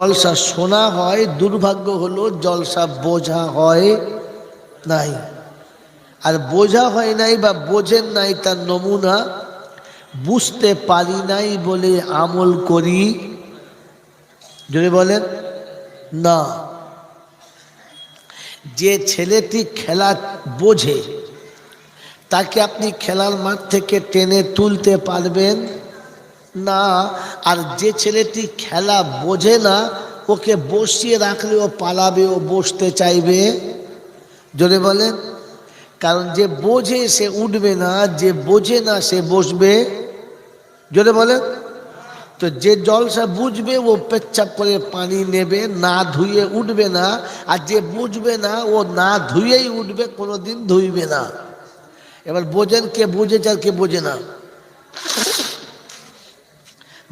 জলসা শোনা হয়, দুর্ভাগ্য হলো জলসা বোঝা হয় নাই। আর বোঝা হয় নাই বা বোঝেন নাই তার নমুনা, বুঝতে পারি নাই বলে আমল করি। যদি বলেন, না। যে ছেলেটি খেলা বোঝে, তাকে আপনি খেলার মাঠ থেকে টেনে তুলতে পারবেন। না, আর যে ছেলেটি খেলা বোঝে না, ওকে বসিয়ে রাখলে ও পালাবে, ও বসতে চাইবে। জোরে বলেন, কারণ যে বোঝে সে উঠবে না, যে বোঝে না সে বসবে। জোরে বলেন, তো যে জলসা বুঝবে, ও পেচ্ছাপ করে পানি নেবে, না ধুয়ে উঠবে না, আর যে বুঝবে না, ও না ধুয়েই উঠবে কোনো দিন ধুইবে না। এবার বোঝেন কে বুঝেছে আর কে বোঝে না।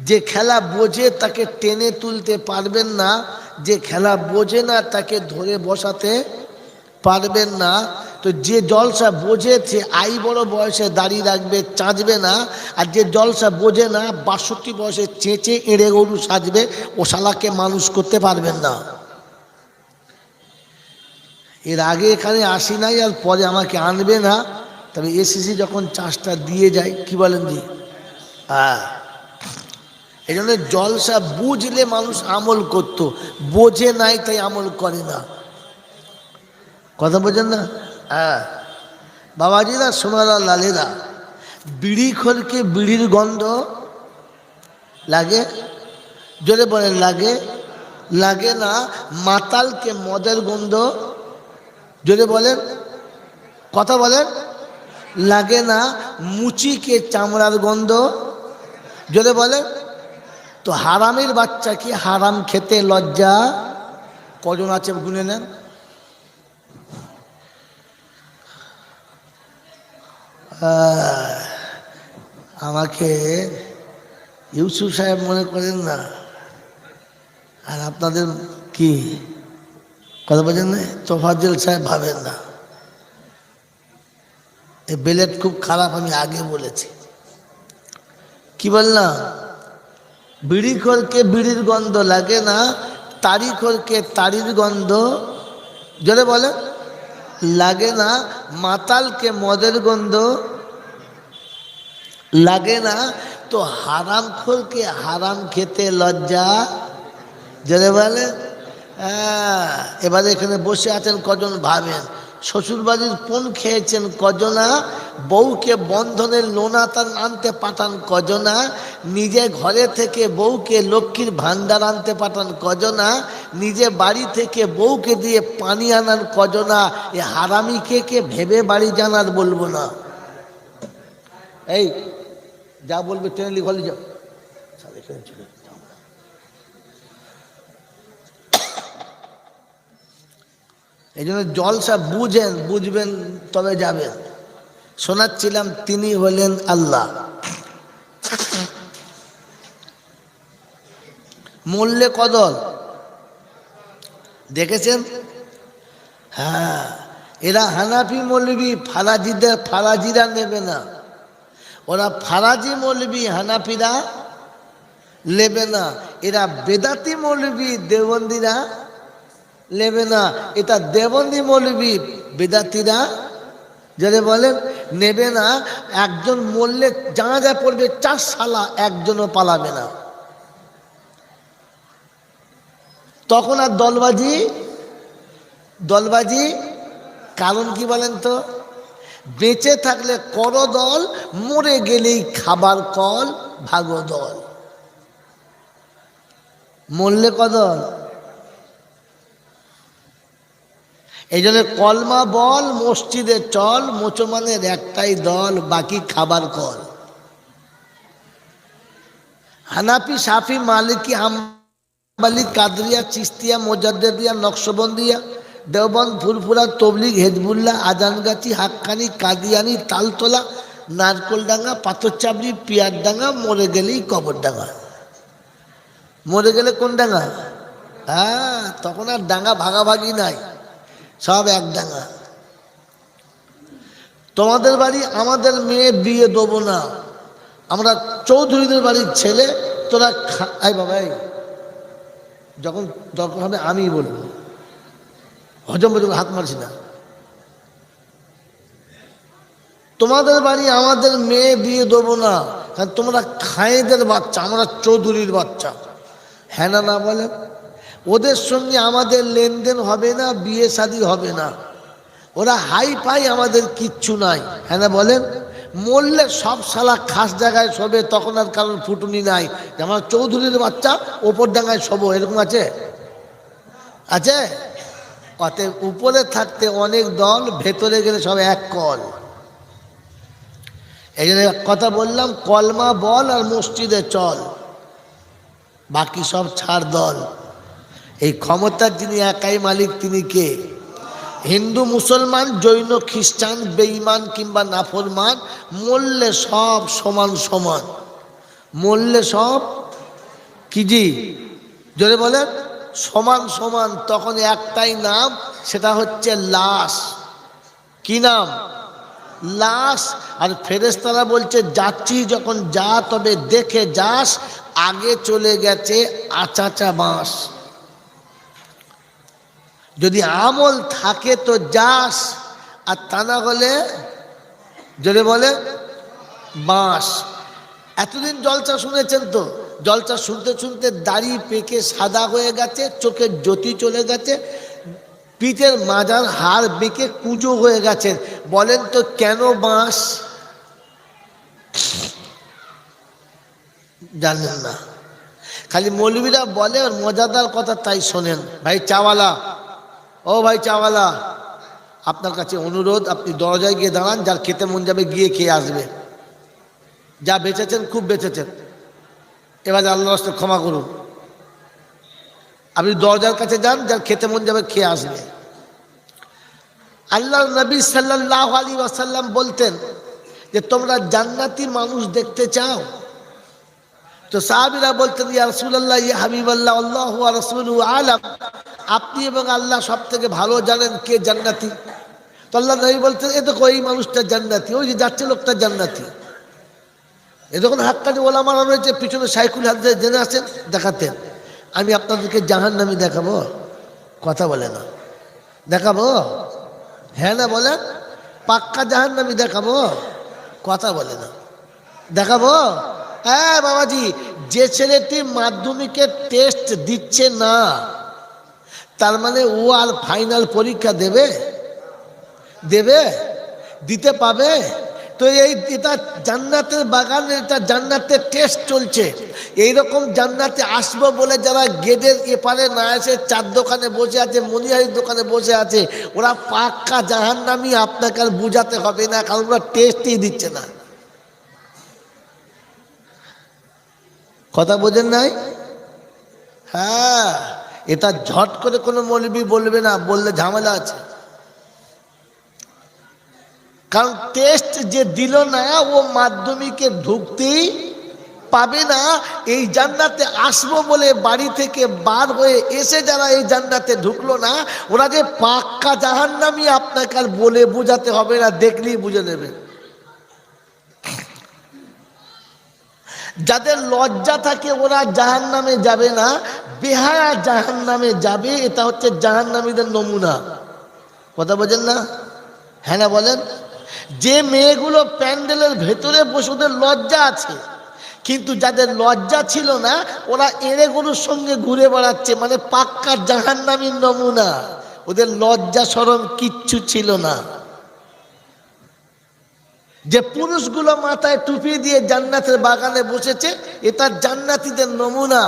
যে খেলা বোঝে তাকে টেনে তুলতে পারবেন না, যে খেলা বোঝে না তাকে ধরে বসাতে পারবেন না। তো যে জলসা বোঝে সে আই বড় বয়সে দাড়ি রাখবে চাঁচবে না। আর যে জলসা বোঝে না, বাষট্টি বয়সে চেঁচে এড়ে গরু সাজবে, ও শালাকে মানুষ করতে পারবেন না। এর আগে এখানে আসি নাই, আর পরে আমাকে আনবে না। তবে এসিসি যখন চাষটা দিয়ে যায়, কি বলেন জি? হ্যাঁ। এই জন্য জলসা বুঝলে মানুষ আমল করত, বোঝে নাই তাই আমল করে না। কথা বোঝেন না? হ্যাঁ। বাবাজিরা, সোনারা, লালেরা, বিড়ি খোলকে বিড়ির গন্ধ লাগে? জোরে বলেন, লাগে? লাগে না, মাতালকে মদের গন্ধ? জোরে বলেন। কথা বলেন। লাগে না, মুচিকে চামড়ার গন্ধ? জোরে বলেন। তো হারামের বাচ্চা কি হারাম খেতে লজ্জা? কজন আছে গুনে নেন? আমাকে ইউসুফ সাহেব মনে করেন না। আর আপনাদের কি? কথা বলছেন না? সাহেব ভাবেন না। এই বেলেট খুব খারাপ, আমি আগে বলেছি। কি বললাম? বিড়ি খোরকে বিড়ির গন্ধ লাগে না, তারি খোরকে তারির গন্ধ, জোরে বলে, লাগে না, মাতালকে মদের গন্ধ, লাগে না, তো হারাম খোরকে হারাম খেতে লজ্জা, জোরে বলে এবারে এখানে বসে আছেন কজন ভাবেন? শ্বশুরবাড়ির পণ খেয়েছেন কজনা, বউকে বন্ধনের লোনা তার আনতে পাঠান কজনা, নিজে ঘরে থেকে বউকে লক্ষ্মীর ভাণ্ডার আনতে পাঠান কজনা, নিজে বাড়ি থেকে বউকে দিয়ে পানি আনান কজনা, এ হারামি কে কে ভেবে বাড়ি জানার বলব না। এই, যা বলবে ট্রেনে লিখলে যাও। ট্রেন চলে এই জন্য জলসা বুঝেন, বুঝবেন তবে যাবেন। শোনাচ্ছিলাম তিনি হলেন আল্লাহ। মূল্যে কদল। দেখেছেন? হ্যাঁ এরা হানাফি মৌলবি, ফারাজিদের, ফারাজিরা নেবে না। ওরা ফারাজি মৌলবি, হানাফিরা নেবে না। এরা বেদাতি মৌলবি দেবন্দিরা নেবে না। এটা দেবন্দী মৌলবী বেদাতিরা যদি বলেন, নেবে না, একজন মরলে জানাজা পড়বে চার সালা, একজনও পালাবে না। তখন আর দলবাজি দলবাজি কারণ কি বলেন তো? বেঁচে থাকলে কর দল, মরে গেলেই খাবার কল, ভাগো দল। মরলে কদল? এই জন্য কলমা বল, মসজিদে চল, মুসলমানের একটাই দল, বাকি খাবার call. Hanafi, Shafi, Maliki, Hambali, Qadiriyya, Chishtiya Mujaddidiya Naqshbandiya, Deoband Furfura Tabligh, Hezbollah, Ajangachhi, Haqqani, Qadiani, Taltala, Narkeldanga Patharchapri Pirdanga, মরে গেলেই কবরডাঙ্গা। মরে গেলে কোন ডাঙ্গা? হ্যাঁ তখন আর ডাঙ্গা ভাগাভাগি নাই। সব এক ডাঙা। তোমাদের বাড়ি আমাদের মেয়ে বিয়ে দেবো না। আমরা চৌধুরীদের বাড়ির ছেলে, তোরা আই বাবা যখন দরকার হবে আমি বলব। হজম পর্যন্ত হাত মারছি না। তোমাদের বাড়ি আমাদের মেয়ে বিয়ে দেবো না। কারণ তোমরা খায়েদের বাচ্চা, আমরা চৌধুরীর বাচ্চা। হ্যাঁ না বলে ওদের সঙ্গে আমাদের লেনদেন হবে না, বিয়ে শাদি হবে না। ওরা হাই ফাই আমাদের কিচ্ছু নাই। হ্যাঁ না বলেন? মরলে সব শালা খাস জায়গায় শোবে, তখন আর কারণ ফুটুনি নাই। যেমন চৌধুরীর বাচ্চা, ওপর ডাঙায় শোবো, এরকম আছে? আছে? অতএব উপরে থাকতে অনেক দল, ভেতরে গেলে সব এক কল। এই জন্য কথা বললাম, কলমা বল আর মসজিদে চল। বাকি সব ছাড় দল। এই ক্ষমতার যিনি একাই মালিক, তিনি কে? হিন্দু, মুসলমান, জৈন, খ্রিস্টান, বেঈমান কিংবা নাফরমান, মরলে সব সমান সমান। মরলে সব কি জি? জোরে বলেন, সমান সমান। তখন একটাই নাম, সেটা হচ্ছে লাশ। কি নাম? লাশ। আর ফেরেস্তারা বলছে, যাচ্ছি যখন যা, তবে দেখে যাস, আগে চলে গেছে আচাচা বাঁশ। যদি আমল থাকে তো যাস, আর তা না হলে যদি বলে, বাঁশ। এতদিন জলচা শুনেছেন তো? জলচা শুনতে শুনতে দাড়ি পেকে সাদা হয়ে গেছে, চোখের জ্যোতি চলে গেছে, পিঠের মাজার হাড় বেঁকে কুঁজো হয়ে গেছেন বলেন তো কেন বাঁশ? জানেন না। খালি মৌলবীরা বলে মজাদার কথা তাই শোনেন। ভাই, চাওয়ালা। ও ভাই চাওয়ালা, আপনার কাছে অনুরোধ, আপনি দরজায় গিয়ে দাঁড়ান, যার খেতে মন যাবে গিয়ে খেয়ে আসবে। যা বেঁচেছেন, খুব বেঁচেছেন। এবার আল্লাহ রাস্তায় ক্ষমা করুন। আপনি দরজার কাছে যান, যার খেতে মন যাবে খেয়ে আসবে। আল্লাহ নবী সাল্লাহ আলী ওয়াসাল্লাম বলতেন যে, তোমরা জান্নাতি মানুষ দেখতে চাও? তো সাহাবিরা বলতেন, ইয়া রসুল্লাহ ইয়া হাবিবাল্লাহ, আল্লাহ রসুল আলাম। আপনি এবং আল্লাহ সব থেকে ভালো জানেন কে জান্নাতি? তো আল্লাহ নবী বলতেন, এ দেখো, এই মানুষটা জান্নাতি, ওই যে যাচ্ছে লোকটা জান্নাতি। এ যখন হাক্কানি ওলামারা রয়েছে, পিছনে সাইকুল হাত জেনে আসেন দেখাতেন। আমি আপনাদেরকে জাহান নামি দেখাবো, কথা বলে না। দেখাবো? হ্যাঁ না বলেন? পাক্কা জাহান নামি দেখাবো, কথা বলে না। দেখাবো? হ্যাঁ বাবাজি, যে ছেলেটি মাধ্যমিকের টেস্ট দিচ্ছে না তার মানে ও আর ফাইনাল পরীক্ষা দেবে? দেবে? দিতে পাবে? তো এই এটা জান্নাতের বাগান এটা জান্নাতের টেস্ট চলছে। এই রকম জান্নাতে আসব বলে যারা গেটের এপারে না এসে চার দোকানে বসে আছে, মনিহারির দোকানে বসে আছে, ওরা পাক্কা জাহান্নামি আপনাকে আর বুঝাতে হবে না, কারণ ওরা টেস্টই দিচ্ছে না। কথা বোঝেন নাই? হ্যাঁ। এটা ঝট করে কোনো মৌলবি বলবে না, বললে ঝামেলা আছে। কারণ টেস্ট যে দিল না, ও মাধ্যমিকে ঢুকতেই পাবে না। এই জান্নাতে আসব বলে বাড়ি থেকে বার হয়ে এসে যারা এই জান্নাতে ঢুকলো না, ওরা যে পাক্কা জাহান্নামি আপনাকে আর বলে বোঝাতে হবে না, দেখলেই বুঝে নেবেন যাদের লজ্জা থাকে ওরা জাহান নামে যাবে না। বেহায়া জাহান নামে যাবে, এটা হচ্ছে জাহান নামীদের নমুনা। কথা বোঝেন না? হ্যাঁ না বলেন? যে মেয়েগুলো প্যান্ডেলের ভেতরে বসে ওদের লজ্জা আছে, কিন্তু যাদের লজ্জা ছিল না, ওরা এড়ে গরুর সঙ্গে ঘুরে বেড়াচ্ছে মানে পাক্কা জাহান নামীর নমুনা। ওদের লজ্জা সরম কিচ্ছু ছিল না। যে পুরুষগুলো মাথায় টুপি দিয়ে জান্নাতের বাগানে বসেছে এটা জান্নাতিদের নমুনা।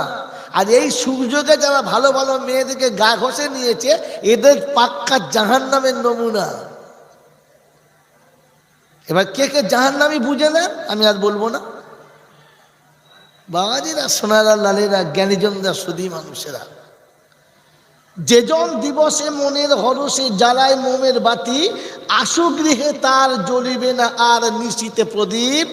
আর এই সুযোগে যারা ভালো ভালো মেয়েদেরকে গা ঘষে নিয়েছে, এদের পাক্কা জাহান নামের নমুনা। এবার কে কে জাহান নামি বুঝে নেন আমি আর বলব না। বাবাজিরা, সোনারা, লালেরা, জ্ঞানীজনরা, সুদী মানুষেরা। যেজন দিবসে মনের হরসে জ্বালায় মোমের বাতি, আশু গৃহে তার জ্বলিবে না আর নিশিতে প্রদীপ।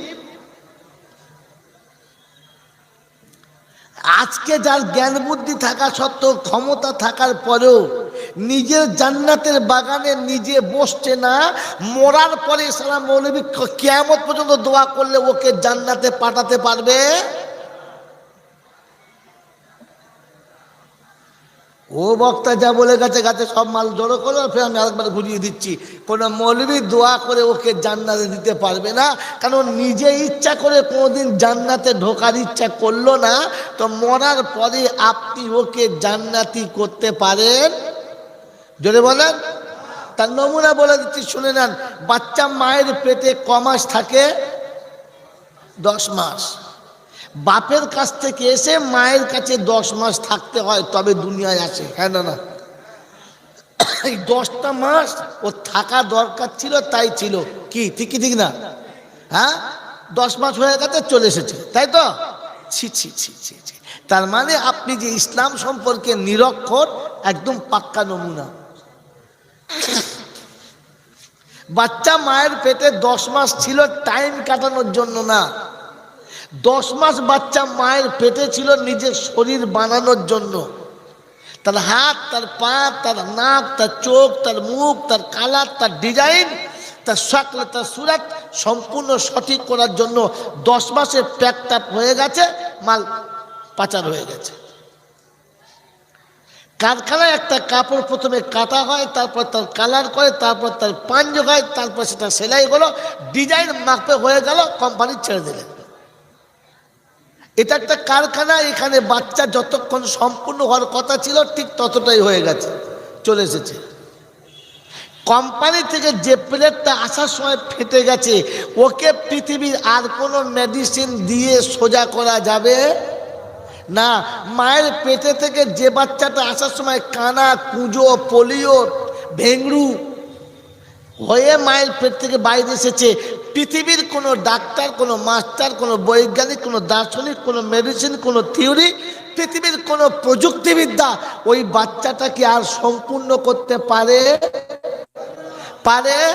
আজকে যার জ্ঞান বুদ্ধি থাকা সত্ত্বেও, ক্ষমতা থাকার পরেও নিজের জান্নাতের বাগানে নিজে বসছে না, মরার পরে সারা মৌলবী কেয়ামত পর্যন্ত দোয়া করলে ওকে জান্নাতে পাঠাতে পারবে? ও বক্তা যা বলে গেছে, গাছে সব মাল জড়ো করো, ফের আমি আরেকবার ঘুরিয়ে দিচ্ছি। কোনো মৌলবি দোয়া করে ওকে জান্নাতে দিতে পারবে না, কারণ নিজে ইচ্ছা করে কোনোদিন জান্নাতে ঢোকার ইচ্ছা করল না, তো মরার পরে আপনি ওকে জান্নাতি করতে পারেন। জোরে বলেন। তার নমুনা বলে দিচ্ছি, শুনে নেন। বাচ্চা মায়ের পেটে ক মাস থাকে? দশ মাস। বাপের কাছ থেকে এসে মায়ের কাছে দশ মাস থাকতে হয়, তবে দুনিয়ায় আসে। হ্যাঁ না না? এই দশটা মাস ও থাকা দরকার ছিল, তাই ছিল। কি, ঠিক ঠিক না? হ্যাঁ? দশ মাস হয়ে গেছে, চলে এসেছে, তাই তো? ছি ছি ছি ছি ছি। তার মানে আপনি যে ইসলাম সম্পর্কে নিরক্ষর, একদম পাক্কা নমুনা। বাচ্চা মায়ের পেটে দশ মাস ছিল, টাইম কাটানোর জন্য না। দশ মাস বাচ্চা মায়ের পেটে ছিল নিজের শরীর বানানোর জন্য। তার হাত, তার পা, তার নাক, তার চোখ, তার মুখ, তার কালার, তার ডিজাইন, তার শাকল, তার সুরাত সম্পূর্ণ সঠিক করার জন্য দশ মাসের প্যাকটাপ হয়ে গেছে, মাল পাচার হয়ে গেছে। কারখানায় একটা কাপড় প্রথমে কাটা হয়, তারপর তার কালার করে, তারপর তার পাঞ্জ হয়, তারপর সেটা সেলাই হলো, ডিজাইন মাপে হয়ে গেল, কোম্পানি ছেড়ে দিলেন। এটা একটা কারখানা, এখানে বাচ্চা যতক্ষণ সম্পূর্ণ হওয়ার কথা ছিল, ঠিক ততটাই হয়ে গেছে, চলে এসেছে। কোম্পানি থেকে যে প্লেটটা আসার সময় ফেটে গেছে, ওকে পৃথিবীর আর কোনো মেডিসিন দিয়ে সোজা করা যাবে না। মায়ের পেটে থেকে যে বাচ্চাটা আসার সময় কানা, কুঁজো, পোলিও, ভেংরু হয়ে মায়ের পেট থেকে বাইরে এসেছে পৃথিবীর কোনো ডাক্তার, কোনো মাস্টার, কোনো বৈজ্ঞানিক, কোনো দার্শনিক, কোনো মেডিসিন কোনো থিওরি পৃথিবীর কোনো প্রযুক্তিবিদ্যা, ওই বাচ্চাটাকে আর সম্পূর্ণ করতে পারে? পারে?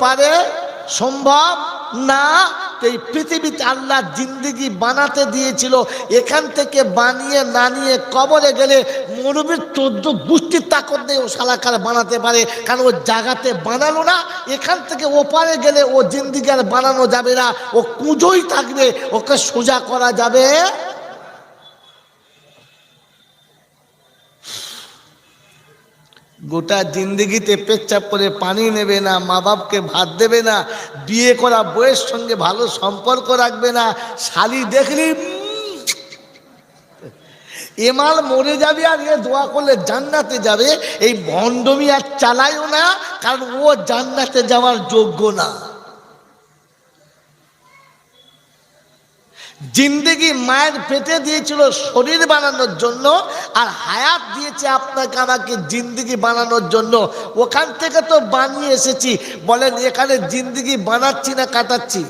পারে? সম্ভব? না। এই পৃথিবীতে আল্লাহ জিন্দিগি বানাতে দিয়েছিল। এখান থেকে বানিয়ে না নিয়ে কবরে গেলে মরুবীর চোদ্দ গোষ্ঠীর তাকত নেই ও সালাকার বানাতে পারে। কারণ ও জাগাতে বানালো না। এখান থেকে ওপারে গেলে ও জিন্দিগি আর বানানো যাবে না। ও কুঁজোই থাকবে। ওকে সোজা করা যাবে গোটা জিন্দগিতে পেচ্ছাপ করে পানি নেবে না মা বাপকে ভাত দেবে না, বিয়ে করা বইয়ের সঙ্গে ভালো সম্পর্ক রাখবে না, শালি দেখলি এমাল মরে যাবে আর এ দোয়া করলে জান্নাতে যাবে, এই ভণ্ডমি আর চালাইও না, কারণ ও জান্নাতে যাওয়ার যোগ্য না। জিন্দেগি মায়ের পেটে দিয়েছিল শরীর বানানোর জন্য আর হায়াত দিয়েছে আপনাকে আমাকে জিন্দিগি বানানোর জন্য। ওখান থেকে তো বানিয়ে এসেছি। বলেন, এখানে জিন্দিগি বানাচ্ছি না কাটাচ্ছি?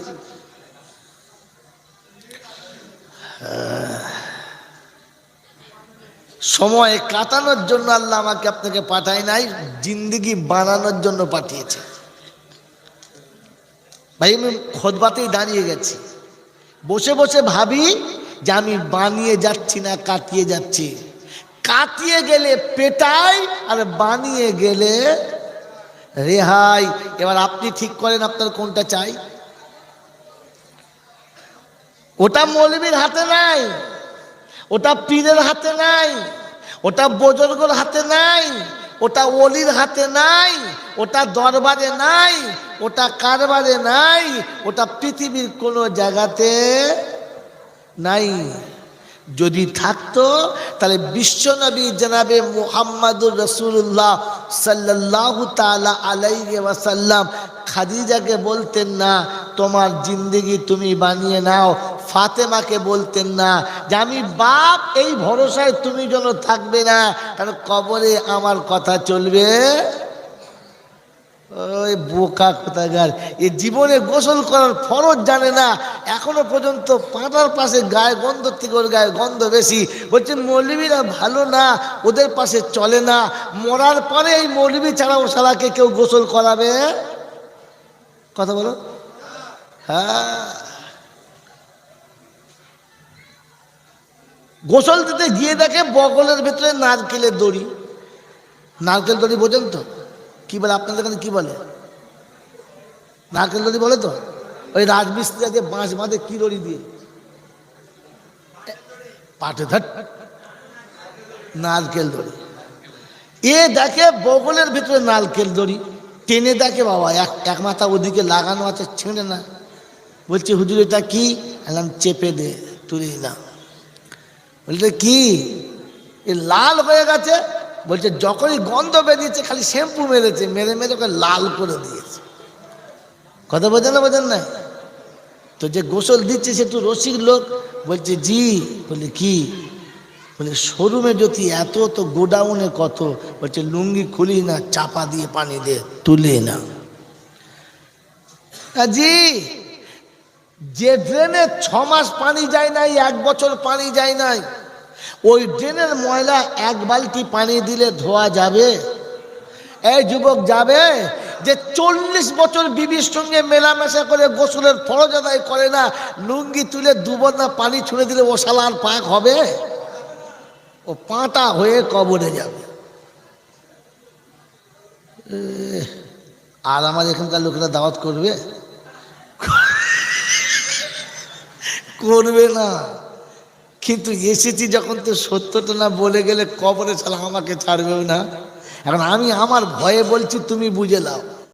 সময় কাটানোর জন্য আল্লাহ আমাকে আপনাকে পাঠায় নাই, জিন্দিগি বানানোর জন্য পাঠিয়েছে। ভাই, আমি খোদবাতেই দাঁড়িয়ে গেছি। বসে বসে ভাবি যে আমি বানিয়ে যাচ্ছি না, কাটিয়ে যাচ্ছি। কাটিয়ে গেলে পেটাই আর বানিয়ে গেলে রেহাই। এবার আপনি ঠিক করেন আপনার কোনটা চাই। ওটা মৌলবীর হাতে নাই, ওটা পীরের হাতে নাই, ওটা বুজুর্গর হাতে নাই। ওটা অলির হাতে নাই, ওটা দরবারে নাই, ওটা কারবারে নাই, ওটা পৃথিবীর কোনো জায়গাতে নাই। যদি থাকতো, তাহলে বিশ্বনবী জনাবে মুহাম্মাদুর রসুল্লাহ সাল্লাহ তালা আলাইহি ওয়াসাল্লাম। খাদিজাকে বলতেন, না, তোমার জিন্দিগি তুমি বানিয়ে নাও ফাতেমাকে বলতেন না যে, আমি বাপ, এই ভরসায় তুমি যেন থাকবে না। কারণ কবরে আমার কথা চলবে। ওই বোকা কোথাকার। এ জীবনে গোসল করার ফরজ জানে না। এখনও পর্যন্ত পাটার পাশে গায়ে গন্ধ থেকে ওর গায়ে গন্ধ বেশি। বলছে, মৌলবীরা ভালো না, ওদের পাশে চলে না। মরার পরে এই মৌলবী ছাড়া ও শালাকে কেউ গোসল করাবে? কথা বলো। হ্যাঁ। গোসল দিতে গিয়ে দেখে বগলের ভেতরে নারকেলের দড়ি। নারকেল দড়ি বোঝেন তো? কি বলে, আপনাদের কাছে কি বলে? নারকেল দড়ি বলে তো? ওই রাজমিস্ত্রি আছে বাঁশ বাঁধে, কি দড়ি দিয়ে? পাটে ধট। নারকেল দড়ি। এ দেখে বগলের ভিতরে নারকেল দড়ি। টেনে দেখে বাবা, এক এক মাথা ওদিকে লাগানো আছে, ছেঁড়ে না। বলছে, হুজুর, এটা কি? এলাম চেপে দে, তুলে দিলাম বলছে, কি? এ লাল হয়ে গেছে? বলছে, যখনই গন্ধ বেরিয়েছে, খালি শ্যাম্পু মেরেছে, মেরে মেরে ওকে লাল করে দিয়েছে। কথা বোঝেন না বোঝেন না? তো যে গোসল দিচ্ছে, সে তো রসিক লোক। বলছে, জি। বলে কি? বলে শোরুমে যদি এত, তো গোডাউনে কত? বলছে, লুঙ্গি খুলি না, চাপা দিয়ে পানি দে, তুলে না। জি। যে ড্রেনে ছ মাস পানি যায় নাই, এক বছর পানি যায় নাই, ওই ড্রেনের ময়লা এক বালতি পানি দিলে ধোয়া যাবে? এই যুবক যাবে যে চল্লিশ বছর বিবির সঙ্গে মেলামেশা করে গোসলের ফরজ আদায় করে না, লুঙ্গি তুলে দুবন্না পানি ছুঁড়ে দিলে ও শালার পাক হবে? ও পাটা হয়ে কবরে যাবে। আর আমার এখানকার লোকেরা দাওয়াত করবে? করবে না। কিন্তু এসেছি যখন তো সত্যটা না বলে গেলে কবরে ছাড়া আমাকে ছাড়বেও না। এখন আমি আমার ভয়ে বলছি, তুমি বুঝে নাও।